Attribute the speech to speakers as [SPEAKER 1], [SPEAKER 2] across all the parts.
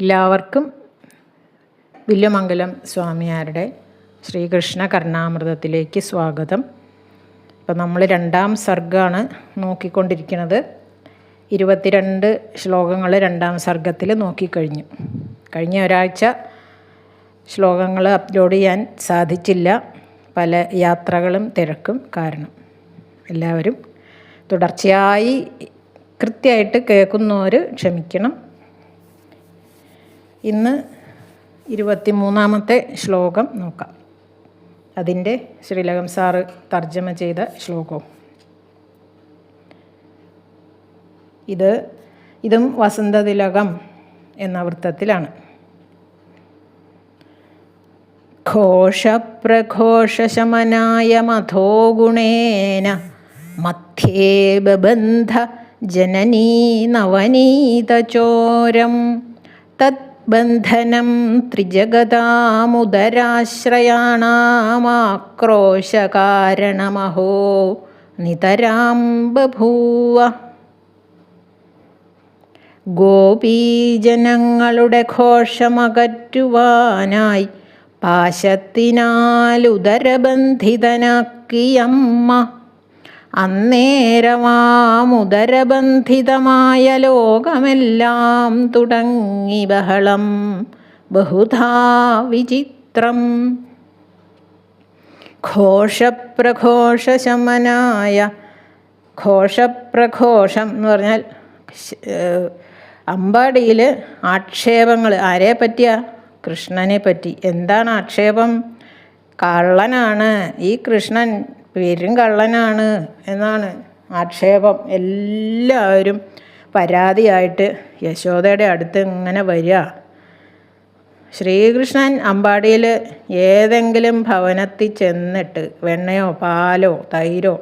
[SPEAKER 1] എല്ലാവർക്കും വില്ലുമംഗലം സ്വാമിയാരുടെ ശ്രീകൃഷ്ണ കർണാമൃതത്തിലേക്ക് സ്വാഗതം. ഇപ്പം നമ്മൾ രണ്ടാം സർഗമാണ് നോക്കിക്കൊണ്ടിരിക്കുന്നത്. ഇരുപത്തിരണ്ട് ശ്ലോകങ്ങൾ രണ്ടാം സർഗത്തിൽ നോക്കിക്കഴിഞ്ഞു. കഴിഞ്ഞ ഒരാഴ്ച ശ്ലോകങ്ങൾ അപ്ലോഡ് ചെയ്യാൻ സാധിച്ചില്ല. പല യാത്രകളും തിരക്കും കാരണം. എല്ലാവരും തുടർച്ചയായി കൃത്യമായിട്ട് കേൾക്കുന്നവർ ക്ഷമിക്കണം. ഇന്ന് ഇരുപത്തി മൂന്നാമത്തെ ശ്ലോകം നോക്കാം. അതിന്റെ ശ്രീലകം സാറ് തർജമ ചെയ്ത ശ്ലോകവും. ഇത് ഇതും വസന്തതിലകം എന്ന വൃത്തത്തിലാണ്. ഘോഷപ്രഘോഷശമനായ മഥോ ഗുണേന മധ്യേ ബബന്ധ ജനനീ നവനീതചോരം തദ്ബന്ധനം ത്രിജഗതാമുദരാശ്രയാണാമാക്രോശകാരണമഹോ നിതരാം ബഭൂവ ഗോപീജനങ്ങളുടെ ഘോഷമകറ്റുവാനായി പാശത്തിനാലുദരബന്ധിതനാക്കിയമ്മ. അന്നേരമാമുദരബന്ധിതമായ ലോകമെല്ലാം തുടങ്ങി ബഹളം ബഹുധാ വിചിത്രം. ഘോഷപ്രഘോഷശമനായ ഘോഷപ്രഘോഷം എന്ന് പറഞ്ഞാൽ അമ്പാടിയിൽ ആക്ഷേപങ്ങൾ ആരെ പറ്റിയ? കൃഷ്ണനെ പറ്റി. എന്താണ് ആക്ഷേപം? കള്ളനാണ് ഈ കൃഷ്ണൻ പെരും കള്ളനാണ് എന്നാണ് ആക്ഷേപം. എല്ലാവരും പരാതിയായിട്ട് യശോദയുടെ അടുത്ത് ഇങ്ങനെ വരിക. ശ്രീകൃഷ്ണൻ അമ്പാടിയിൽ ഏതെങ്കിലും ഭവനത്തിൽ ചെന്നിട്ട് വെണ്ണയോ പാലോ തൈരോ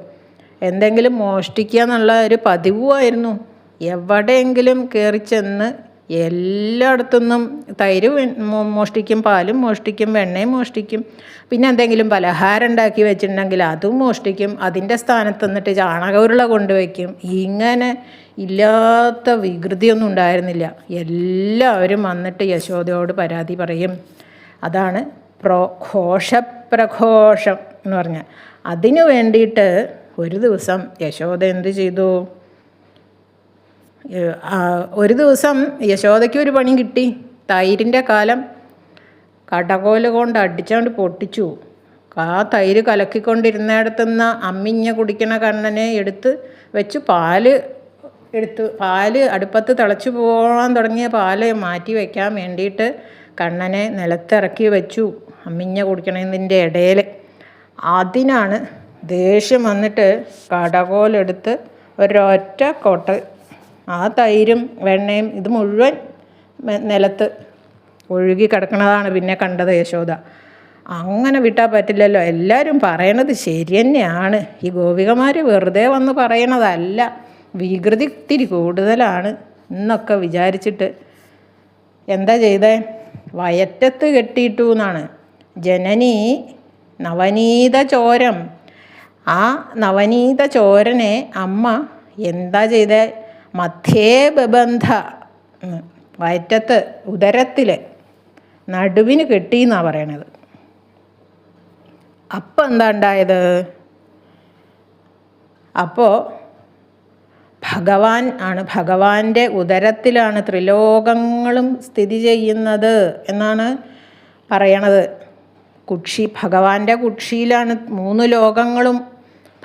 [SPEAKER 1] എന്തെങ്കിലും മോഷ്ടിക്കുക എന്നുള്ള ഒരു പതിവുമായിരുന്നു എവിടെയെങ്കിലും കയറി ചെന്ന് എല്ലായിടത്തുനിന്നും തൈര് മോഷ്ടിക്കും പാലും മോഷ്ടിക്കും വെണ്ണയും മോഷ്ടിക്കും. പിന്നെ എന്തെങ്കിലും പലഹാരം ഉണ്ടാക്കി വെച്ചിട്ടുണ്ടെങ്കിൽ അതും മോഷ്ടിക്കും. അതിന്റെ സ്ഥാനത്ത് നിന്നിട്ട് ചാണകമുരുള കൊണ്ടുവയ്ക്കും. ഇങ്ങനെ ഇല്ലാത്ത വികൃതിയൊന്നും ഉണ്ടായിരുന്നില്ല. എല്ലാവരും വന്നിട്ട് യശോദയോട് പരാതി പറയും. അതാണ് പ്രോ ഘോഷപ്രഘോഷം എന്ന് പറഞ്ഞാൽ. അതിനു വേണ്ടിയിട്ട് ഒരു ദിവസം യശോദ എന്ത് ചെയ്തു? ഒരു ദിവസം യശോദയ്ക്ക് ഒരു പണി കിട്ടി. തൈരിന്റെ കാലം കടകോൽ കൊണ്ട് അടിച്ചുകൊണ്ട് പൊട്ടിച്ചു. ആ തൈര് കലക്കിക്കൊണ്ടിരുന്നിടത്തുനിന്ന് അമ്മിഞ്ഞ കുടിക്കണ കണ്ണനെ എടുത്ത് വെച്ച് പാൽ എടുത്ത് പാൽ അടുപ്പത്ത് തിളച്ചു പോകാൻ തുടങ്ങിയ പാൽ മാറ്റി വയ്ക്കാൻ വേണ്ടിയിട്ട് കണ്ണനെ നിലത്തിറക്കി വെച്ചു അമ്മിഞ്ഞ കുടിക്കണതിന്റെ ഇടയിൽ അതിനാണ് ദേഷ്യം വന്നിട്ട് കടകോലെടുത്ത് ഒരൊറ്റ കൊട്ട ആ തൈരും വെണ്ണയും ഇത് മുഴുവൻ നിലത്ത് ഒഴുകി കിടക്കുന്നതാണ് പിന്നെ കണ്ടത് യശോദ. അങ്ങനെ വിട്ടാൽ പറ്റില്ലല്ലോ. എല്ലാവരും പറയണത് ശരി തന്നെയാണ്. ഈ ഗോപികമാർ വെറുതെ വന്ന് പറയണതല്ല. വികൃതി ഇത്തിരി കൂടുതലാണ് എന്നൊക്കെ വിചാരിച്ചിട്ട്. എന്താ ചെയ്തേ? വയറ്റത്ത് കെട്ടിയിട്ടു എന്നാണ്. ജനനി നവനീത ചോരം. ആ നവനീത ചോരനെ അമ്മ എന്താ ചെയ്തേ? മധ്യേ ബബന്ധ. വയറ്റത്ത് ഉദരത്തിൽ നടുവിന് കെട്ടി എന്നാണ് പറയണത്. അപ്പം എന്താ ഉണ്ടായത് അപ്പോൾ ഭഗവാൻ ആണ് ഭഗവാന്റെ ഉദരത്തിലാണ് ത്രിലോകങ്ങളും സ്ഥിതി ചെയ്യുന്നത് എന്നാണ് പറയണത്. കുക്ഷി ഭഗവാന്റെ കുക്ഷിയിലാണ് മൂന്ന് ലോകങ്ങളും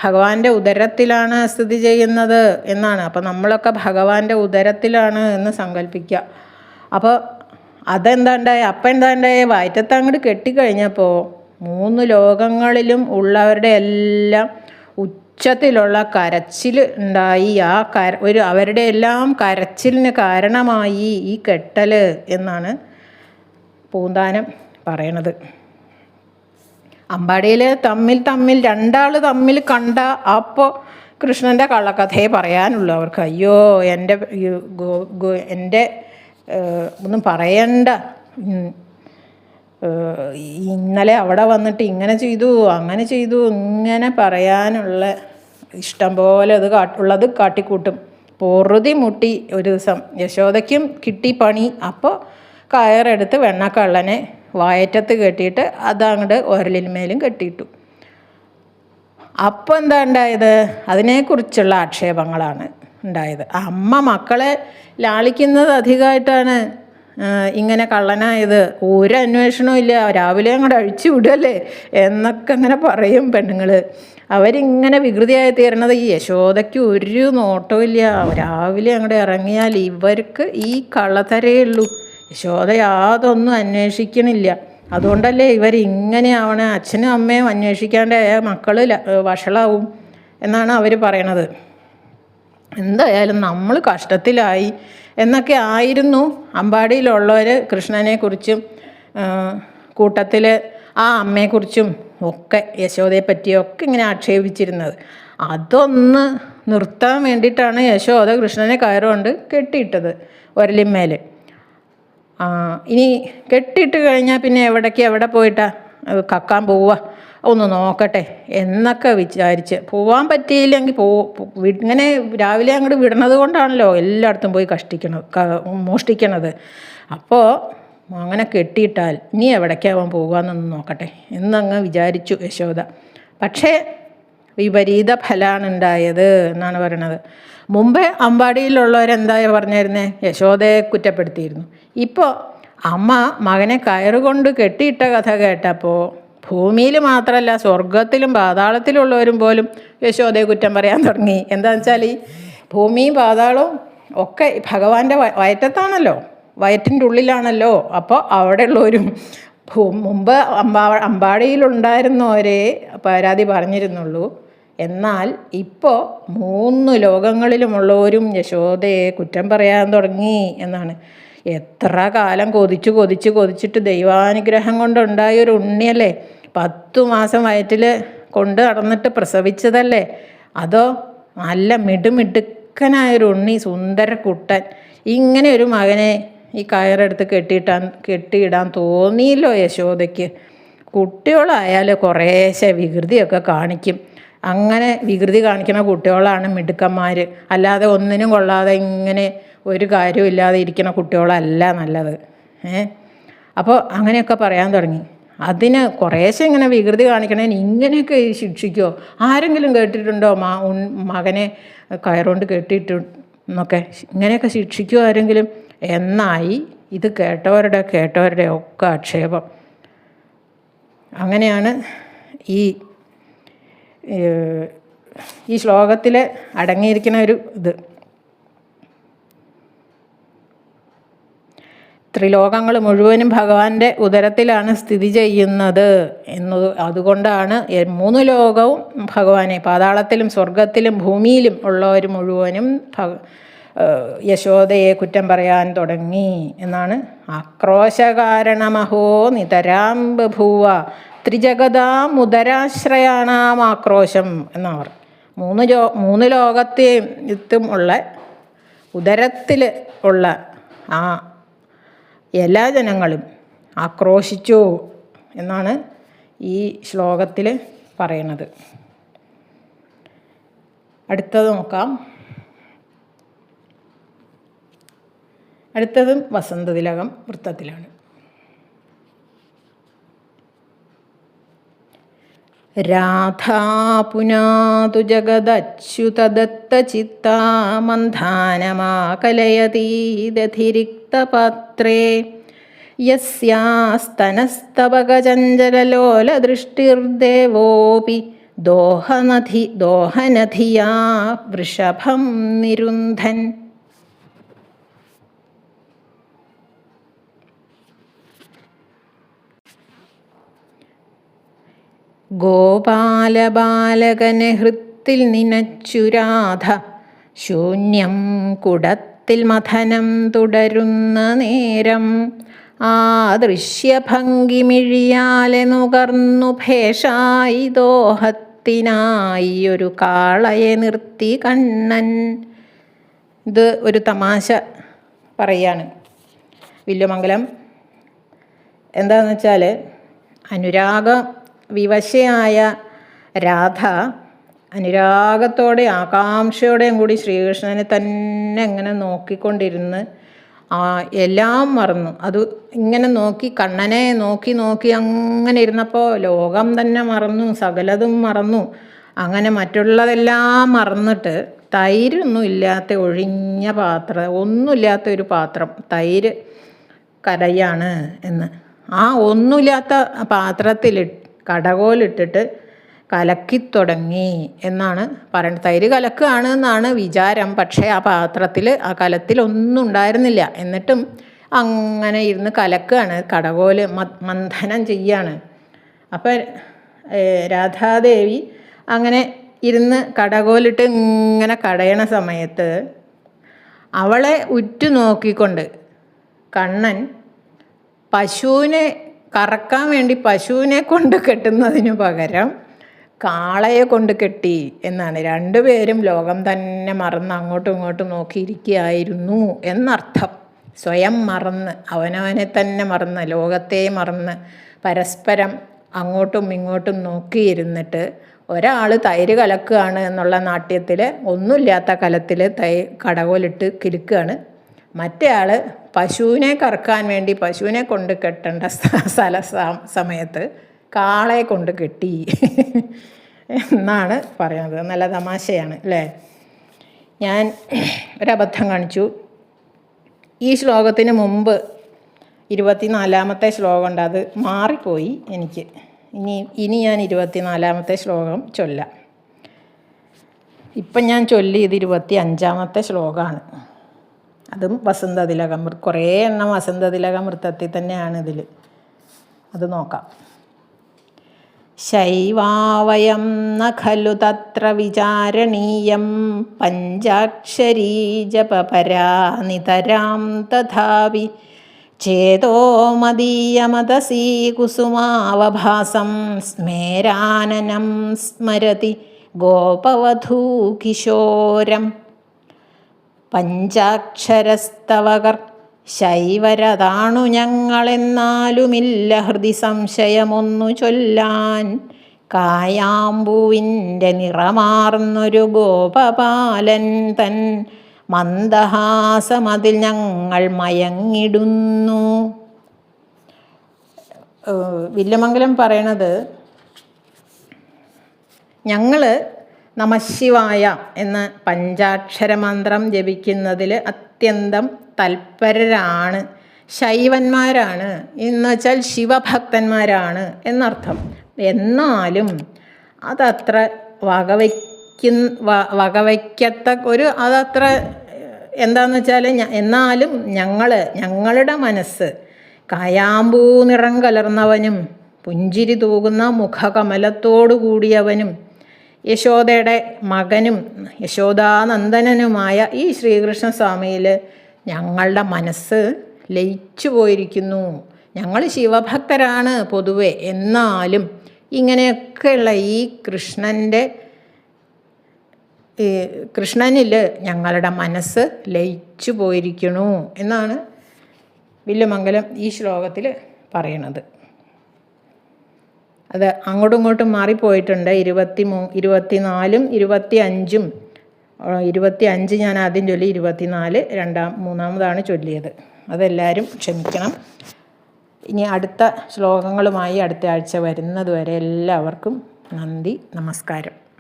[SPEAKER 1] ഭഗവാന്റെ ഉദരത്തിലാണ് സ്ഥിതി ചെയ്യുന്നത് എന്നാണ്. അപ്പോൾ നമ്മളൊക്കെ ഭഗവാന്റെ ഉദരത്തിലാണ് എന്ന് സങ്കല്പിക്കുക അപ്പോൾ അതെന്താ ഉണ്ടായ അപ്പം എന്താ ഉണ്ടായ വയറ്റത്ത് അങ്ങോട്ട് കെട്ടിക്കഴിഞ്ഞപ്പോൾ മൂന്ന് ലോകങ്ങളിലും ഉള്ളവരുടെ എല്ലാം ഉച്ചത്തിലുള്ള കരച്ചിൽ ഉണ്ടായി. ആ കര ഒരു അവരുടെ എല്ലാം കരച്ചിലിന് കാരണമായി ഈ കെട്ടൽ എന്നാണ് പൂന്താനം പറയണത്. അമ്പാടിയിൽ തമ്മിൽ തമ്മിൽ രണ്ടാൾ തമ്മിൽ കണ്ട അപ്പോൾ കൃഷ്ണന്റെ കള്ളക്കഥയെ പറയാനുള്ളൂ അവർക്ക്. അയ്യോ എന്റെ എന്റെ ഒന്നും പറയണ്ട. ഇന്നലെ അവിടെ വന്നിട്ട് ഇങ്ങനെ ചെയ്തു അങ്ങനെ ചെയ്തു ഇങ്ങനെ പറയാനുള്ള ഇഷ്ടം പോലെ അത് കാട്ടുള്ളത് കാട്ടിക്കൂട്ടും. പൊറുതി മുട്ടി ഒരു ദിവസം യശോദയ്ക്കും കിട്ടി പണി. അപ്പോൾ കയറെടുത്ത് വെണ്ണക്കള്ളനെ വയറ്റത്ത് കെട്ടിയിട്ട് അതങ്ങോട്ട് ഒരലിന്മേലും കെട്ടിയിട്ടു. അപ്പോൾ എന്താ ഉണ്ടായത് അതിനെക്കുറിച്ചുള്ള ആക്ഷേപങ്ങളാണ് ഉണ്ടായത് അമ്മ മക്കളെ ലാളിക്കുന്നത് അധികമായിട്ടാണ് ഇങ്ങനെ കള്ളനായത്. ഒരു അന്വേഷണവും ഇല്ല. രാവിലെ അങ്ങോട്ട് അഴിച്ചു വിടല്ലേ? എന്നൊക്കെ അങ്ങനെ പറയും പെണ്ണുങ്ങൾ അവരിങ്ങനെ വികൃതിയായി തീരണത് ഈ യശോദയ്ക്ക് ഒരു നോട്ടവും ഇല്ല. രാവിലെ അങ്ങോട്ട് ഇറങ്ങിയാൽ ഇവർക്ക് ഈ കള്ളത്തരേ ഉള്ളൂ. യശോദ യാതൊന്നും അന്വേഷിക്കണില്ല. അതുകൊണ്ടല്ലേ ഇവർ ആവണേ? അച്ഛനും അമ്മയും അന്വേഷിക്കാണ്ട് മക്കൾ വഷളാവും എന്നാണ് അവർ പറയണത്. എന്തായാലും നമ്മൾ കഷ്ടത്തിലായി എന്നൊക്കെ ആയിരുന്നു അമ്പാടിയിലുള്ളവർ കൃഷ്ണനെക്കുറിച്ചും കൂട്ടത്തിൽ ആ അമ്മയെക്കുറിച്ചും ഒക്കെ യശോദയെ പറ്റിയൊക്കെ ഇങ്ങനെ ആക്ഷേപിച്ചിരുന്നത്. അതൊന്ന് നിർത്താൻ വേണ്ടിയിട്ടാണ് യശോദ കൃഷ്ണനെ കയറുകൊണ്ട് കെട്ടിയിട്ടത് ഒരലിന്മേൽ ആ ഇനി കെട്ടിയിട്ട് കഴിഞ്ഞാൽ പിന്നെ എവിടേക്ക് എവിടെ പോയിട്ടാ? കക്കാൻ പോവുക ഒന്ന് നോക്കട്ടെ. എന്നൊക്കെ വിചാരിച്ച്. പോവാൻ പറ്റിയില്ലെങ്കിൽ പോ ഇങ്ങനെ രാവിലെ അങ്ങോട്ട് വിടണത് കൊണ്ടാണല്ലോ എല്ലായിടത്തും പോയി കഷ്ടിക്കണത് മോഷ്ടിക്കണത്. അപ്പോൾ അങ്ങനെ കെട്ടിയിട്ടാൽ ഇനി എവിടേക്കാവാൻ പോകുകയെന്നൊന്ന് നോക്കട്ടെ. എന്നങ്ങ് വിചാരിച്ചു യശോദ. പക്ഷേ വിപരീത ഫലമാണ് ഉണ്ടായത് എന്നാണ് പറയണത്. മുമ്പേ അമ്പാടിയിലുള്ളവരെന്താ പറഞ്ഞിരുന്നേ യശോദയെ കുറ്റപ്പെടുത്തിയിരുന്നു. ഇപ്പോൾ അമ്മ മകനെ കയറുകൊണ്ട് കെട്ടിയിട്ട കഥ കേട്ടപ്പോൾ ഭൂമിയിൽ മാത്രമല്ല സ്വർഗത്തിലും പാതാളത്തിലുള്ളവരും പോലും യശോദയെ കുറ്റം പറയാൻ തുടങ്ങി. എന്താണെന്ന് വെച്ചാൽ ഈ ഭൂമിയും പാതാളവും ഒക്കെ ഭഗവാന്റെ വയ- വയറ്റത്താണല്ലോ. വയറ്റിന്റെ ഉള്ളിലാണല്ലോ. അപ്പോൾ അവിടെയുള്ളവരും മുമ്പ് അമ്പാ അമ്പാടിയിലുണ്ടായിരുന്നവരെ പരാതി പറഞ്ഞിരുന്നുള്ളൂ. എന്നാൽ ഇപ്പോൾ മൂന്ന് ലോകങ്ങളിലുമുള്ളവരും യശോദയെ കുറ്റം പറയാൻ തുടങ്ങി എന്നാണ്. എത്ര കാലം കൊതിച്ച് കൊതിച്ച് കൊതിച്ചിട്ട് ദൈവാനുഗ്രഹം കൊണ്ടുണ്ടായ ഒരു ഉണ്ണിയല്ലേ? പത്തു മാസം വയറ്റിൽ കൊണ്ട് നടന്നിട്ട് പ്രസവിച്ചതല്ലേ? അതോ നല്ല മിടുമിടുക്കനായൊരു ഉണ്ണി സുന്ദര കുട്ടൻ ഇങ്ങനെ ഒരു മകനെ ഈ കയറെടുത്ത് കെട്ടിയിട്ടാൻ കെട്ടിയിടാൻ തോന്നിയില്ലോ യശോദയ്ക്ക്? കുട്ടികളായാൽ കുറേശ്ശെ വികൃതിയൊക്കെ കാണിക്കും. അങ്ങനെ വികൃതി കാണിക്കുന്ന കുട്ടികളാണ് മിടുക്കന്മാർ അല്ലാതെ ഒന്നിനും കൊള്ളാതെ ഇങ്ങനെ ഒരു കാര്യവും ഇല്ലാതെ ഇരിക്കുന്ന കുട്ടികളല്ല നല്ലത്. ഏ? അപ്പോൾ അങ്ങനെയൊക്കെ പറയാൻ തുടങ്ങി. അതിന് കുറേശ്ശെ ഇങ്ങനെ വികൃതി കാണിക്കണേന് ഇങ്ങനെയൊക്കെ ശിക്ഷിക്കുമോ ആരെങ്കിലും കേട്ടിട്ടുണ്ടോ? മാ മകനെ കയറുകൊണ്ട് കെട്ടിയിട്ട് എന്നൊക്കെ ഇങ്ങനെയൊക്കെ ശിക്ഷിക്കുമോ ആരെങ്കിലും? എന്നായി ഇത് കേട്ടവരുടെ കേട്ടവരുടെ ഒക്കെ ആക്ഷേപം. അങ്ങനെയാണ് ഈ ഈ ശ്ലോകത്തിൽ അടങ്ങിയിരിക്കുന്ന ഒരു ഇത്. ത്രിലോകങ്ങൾ മുഴുവനും ഭഗവാന്റെ ഉദരത്തിലാണ് സ്ഥിതി ചെയ്യുന്നത് എന്നത് അതുകൊണ്ടാണ് മൂന്ന് ലോകവും ഭഗവാനെ പാതാളത്തിലും സ്വർഗത്തിലും ഭൂമിയിലും ഉള്ളവർ മുഴുവനും ഭഗ യശോദയെ കുറ്റം പറയാൻ തുടങ്ങി എന്നാണ് ആക്രോശകാരണമഹോ നിതരാം ബഭൂവ ത്രിജഗതാം ഉദരാശ്രയാണാം ആക്രോശം എന്നവർ. മൂന്ന് ലോ മൂന്ന് ലോകത്തെയും ഉള്ള ഉദരത്തിൽ ഉള്ള ആ എല്ലാ ജനങ്ങളും ആക്രോശിച്ചു എന്നാണ് ഈ ശ്ലോകത്തിൽ പറയണത്. അടുത്തത് നോക്കാം. അടുത്തതും വസന്തതിലകം വൃത്തത്തിലാണ്. രാധാ പുനാതു ജഗദച്യുതദത്തചിത്താ മന്ധാനമാകലയതീദധിരിക്തപാത്രേ യസ്യാസ്തനസ്തവകചഞ്ചലലോലദൃഷ്ടിർദേവോऽपि ദോഹനധി ദോഹനധിയാ വൃഷഭം നിരുന്ധൻ. ഗോപാലബാലകനെ ഹൃത്തിൽ നിനച്ചുരാധ ശൂന്യം കുടത്തിൽ മഥനം തുടരുന്ന നേരം ആ ദൃശ്യഭംഗിമിഴിയാലെ നുകർന്നു ഭേഷായി ദോഹത്തിനായി ഒരു കാളയെ നിർത്തി കണ്ണൻ. ഇത് ഒരു തമാശ പറയാണ് വില്ലുമംഗലം എന്താണെന്ന് വെച്ചാൽ അനുരാഗ വിവശയായ രാധ അനുരാഗത്തോടെ ആകാംക്ഷയോടെയും കൂടി ശ്രീകൃഷ്ണനെ തന്നെ ഇങ്ങനെ നോക്കിക്കൊണ്ടിരുന്ന് എല്ലാം മറന്നു. അത് ഇങ്ങനെ നോക്കി കണ്ണനെ നോക്കി നോക്കി അങ്ങനെ ഇരുന്നപ്പോൾ ലോകം തന്നെ മറന്നു സകലതും മറന്നു. അങ്ങനെ മറ്റുള്ളതെല്ലാം മറന്നിട്ട് തൈരൊന്നും ഇല്ലാത്ത ഒഴിഞ്ഞ പാത്രം ഒന്നുമില്ലാത്ത ഒരു പാത്രം തൈര് കരയാണ് എന്ന്. ആ ഒന്നുമില്ലാത്ത പാത്രത്തിൽ കടകോലിട്ടിട്ട് കലക്കിത്തുടങ്ങി എന്നാണ് പറയുന്നത് തൈര് കലക്കുകയാണ് എന്നാണ് വിചാരം. പക്ഷേ ആ പാത്രത്തിൽ ആ കലത്തിൽ ഒന്നും ഉണ്ടായിരുന്നില്ല. എന്നിട്ടും അങ്ങനെ ഇരുന്ന് കലക്കുകയാണ്. കടകോൽ മന്ഥനം ചെയ്യാണ്. അപ്പം രാധാദേവി അങ്ങനെ ഇരുന്ന് കടകോലിട്ട് ഇങ്ങനെ കടയണ സമയത്ത് അവളെ ഉറ്റു നോക്കിക്കൊണ്ട് കണ്ണൻ പശുവിനെ കറക്കാൻ വേണ്ടി പശുവിനെ കൊണ്ട് കെട്ടുന്നതിന് പകരം കാളയെ കൊണ്ട് കെട്ടി എന്നാണ്. രണ്ടുപേരും ലോകം തന്നെ മറന്ന് അങ്ങോട്ടും ഇങ്ങോട്ടും നോക്കിയിരിക്കുകയായിരുന്നു എന്നർത്ഥം. സ്വയം മറന്ന് അവനവനെ തന്നെ മറന്ന് ലോകത്തെ മറന്ന് പരസ്പരം അങ്ങോട്ടും ഇങ്ങോട്ടും നോക്കിയിരുന്നിട്ട് ഒരാൾ തൈര് കലക്കുകയാണ് എന്നുള്ള നാട്യത്തിൽ ഒന്നുമില്ലാത്ത കലത്തിൽ തൈ കടകോലിട്ട് കിലുക്കുകയാണ്. മറ്റേ ആൾ പശുവിനെ കറക്കാൻ വേണ്ടി പശുവിനെ കൊണ്ട് കെട്ടേണ്ട സ്ഥ- സ്ഥല സമയത്ത് കാളെ കൊണ്ട് കെട്ടി എന്നാണ് പറയുന്നത്. നല്ല തമാശയാണ് അല്ലേ? ഞാൻ ഒരബദ്ധം കാണിച്ചു. ഈ ശ്ലോകത്തിന് മുമ്പ് ഇരുപത്തിനാലാമത്തെ ശ്ലോകമുണ്ട് അത് മാറിപ്പോയി എനിക്ക്. ഇനി ഇനി ഞാൻ ഇരുപത്തിനാലാമത്തെ ശ്ലോകം ചൊല്ലാം. ഇപ്പം ഞാൻ ചൊല്ലിയത് ഇരുപത്തി അഞ്ചാമത്തെ ശ്ലോകമാണ്. അതും വസന്തതിലകം കുറേ എണ്ണം വസന്തതിലകം വൃത്തത്തിൽ തന്നെയാണ് ഇതിൽ. അത് നോക്കാം. ശൈവാവയം ന ഖലു തത്ര വിചാരണീയം പഞ്ചാക്ഷരീ ജപപരാനിതരാം തഥാവി. ചേതോ മദീയമതസീ കുസുമാവഭാസം സ്മേരാനനം സ്മരതി ഗോപവധൂകിശോരം പഞ്ചാക്ഷരസ്തവകർ. ശൈവരതാണു ഞങ്ങളെന്നാലുമില്ല ഹൃദി സംശയമൊന്നു ചൊല്ലാൻ. കായാമ്പൂവിന്റെ നിറമാർന്നൊരു ഗോപപാലൻ തൻ മന്ദഹാസമതിൽ ഞങ്ങൾ മയങ്ങിടുന്നു. വില്ലമംഗലം പറയണത് ഞങ്ങൾ നമശിവായ എന്ന പഞ്ചാക്ഷര മന്ത്രം ജപിക്കുന്നതിൽ അത്യന്തം തൽപരരാണ്. ശൈവന്മാരാണ്. എന്ന് വെച്ചാൽ ശിവഭക്തന്മാരാണ് എന്നർത്ഥം. എന്നാലും അതത്ര വകവയ്ക്കുന്ന വ- വകവയ്ക്കത്ത ഒരു അതത്ര എന്താന്ന് വെച്ചാൽ എന്നാലും ഞങ്ങൾ ഞങ്ങളുടെ മനസ്സ് കായാമ്പൂ നിറം കലർന്നവനും പുഞ്ചിരി തൂകുന്ന മുഖകമലത്തോടു കൂടിയവനും യശോദയുടെ മകനും യശോദാനന്ദനനുമായ ഈ ശ്രീകൃഷ്ണ ശ്രീകൃഷ്ണസ്വാമിയിൽ ഞങ്ങളുടെ മനസ്സ് ലയിച്ചു പോയിരിക്കുന്നു. ഞങ്ങൾ ശിവഭക്തരാണ് പൊതുവെ. എന്നാലും ഇങ്ങനെയൊക്കെയുള്ള ഈ കൃഷ്ണന്റെ കൃഷ്ണനിൽ ഞങ്ങളുടെ മനസ്സ് ലയിച്ചു പോയിരിക്കണു എന്നാണ് വില്ലുമംഗലം ഈ ശ്ലോകത്തിൽ പറയണത് അത് അങ്ങോട്ടും ഇങ്ങോട്ടും മാറിപ്പോയിട്ടുണ്ട്. ഇരുപത്തി മൂ ഇരുപത്തിനാലും ഇരുപത്തി അഞ്ചും ഇരുപത്തി അഞ്ച് ഞാൻ ആദ്യം ചൊല്ലി ഇരുപത്തിനാല് രണ്ടാം മൂന്നാമതാണ് ചൊല്ലിയത്. അതെല്ലാവരും ക്ഷമിക്കണം. ഇനി അടുത്ത ശ്ലോകങ്ങളുമായി അടുത്ത ആഴ്ച വരുന്നതുവരെ എല്ലാവർക്കും നന്ദി നമസ്കാരം.